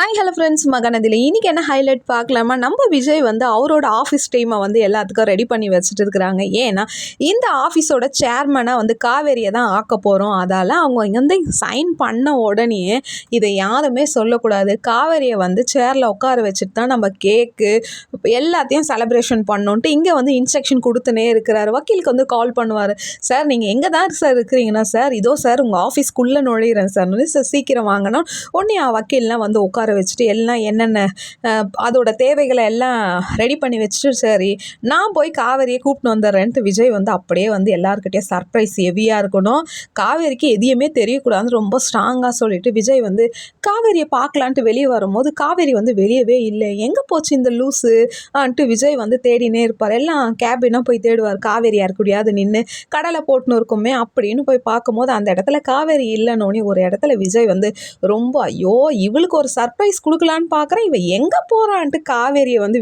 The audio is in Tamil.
ஹாய் ஹலோ ஃப்ரெண்ட்ஸ் மகனதில் இன்னைக்கு என்ன ஹைலைட் பார்க்கலாமா? நம்ம விஜய் வந்து அவரோட ஆஃபீஸ் டீமை வந்து எல்லாத்துக்கும் ரெடி பண்ணி வச்சுட்டு இருக்கிறாங்க. ஏன்னா இந்த ஆஃபீஸோட சேர்மனாக வந்து காவேரியை தான் ஆக்க போகிறோம் அதால் அவங்க வந்து சைன் பண்ண உடனே இதை யாருமே சொல்லக்கூடாது. காவேரியை வந்து சேரில் உட்கார வச்சுட்டு தான் நம்ம கேக்கு எல்லாத்தையும் செலப்ரேஷன் பண்ணோன்ட்டு இங்கே வந்து இன்ஸ்ட்ரக்ஷன் கொடுத்துனே இருக்கிறாரு. வக்கீலுக்கு வந்து கால் பண்ணுவார். சார் நீங்கள் எங்கே தான் சார் இருக்கிறீங்கன்னா சார் இதோ சார் உங்கள் ஆஃபீஸ்க்குள்ளே நுழையிறேன் சார். சார் சீக்கிரம் வாங்கினா உடனே வக்கீல்லாம் வந்து உட்கார வச்சுட்டு எல்லாம் என்னென்ன அதோட தேவைகளை எல்லாம் ரெடி பண்ணி வச்சுட்டு சரி நான் போய் காவேரியை கூப்பிட்டு வந்துடுறேன்ட்டு விஜய் வந்து அப்படியே வந்து எல்லாருக்கிட்டே சர்ப்ரைஸ் ஹெவியாக இருக்கணும். காவேரிக்கு எதையுமே தெரியக்கூடாதுன்னு ரொம்ப ஸ்ட்ராங்காக சொல்லிட்டு விஜய் வந்து காவேரியை பார்க்கலான்ட்டு வெளியே வரும்போது காவேரி வந்து வெளியவே இல்லை. எங்கே போச்சு இந்த லூஸு ஆன்ட்டு விஜய் வந்து தேடினே இருப்பார். எல்லாம் கேபினாக போய் தேடுவார். காவேரி யாருக்குடியாவது நின்று கடலை போட்டுன்னு இருக்குமே அப்படின்னு போய் பார்க்கும்போது அந்த இடத்துல காவேரி இல்லைன்னு ஒரு இடத்துல விஜய் வந்து ரொம்ப ஐயோ இவளுக்கு ஒரு சர்ப்ரைஸ் கொடுக்கலான்னு பார்க்குறேன். இவ எங்கே போகிறான்ட்டு காவேரியை வந்து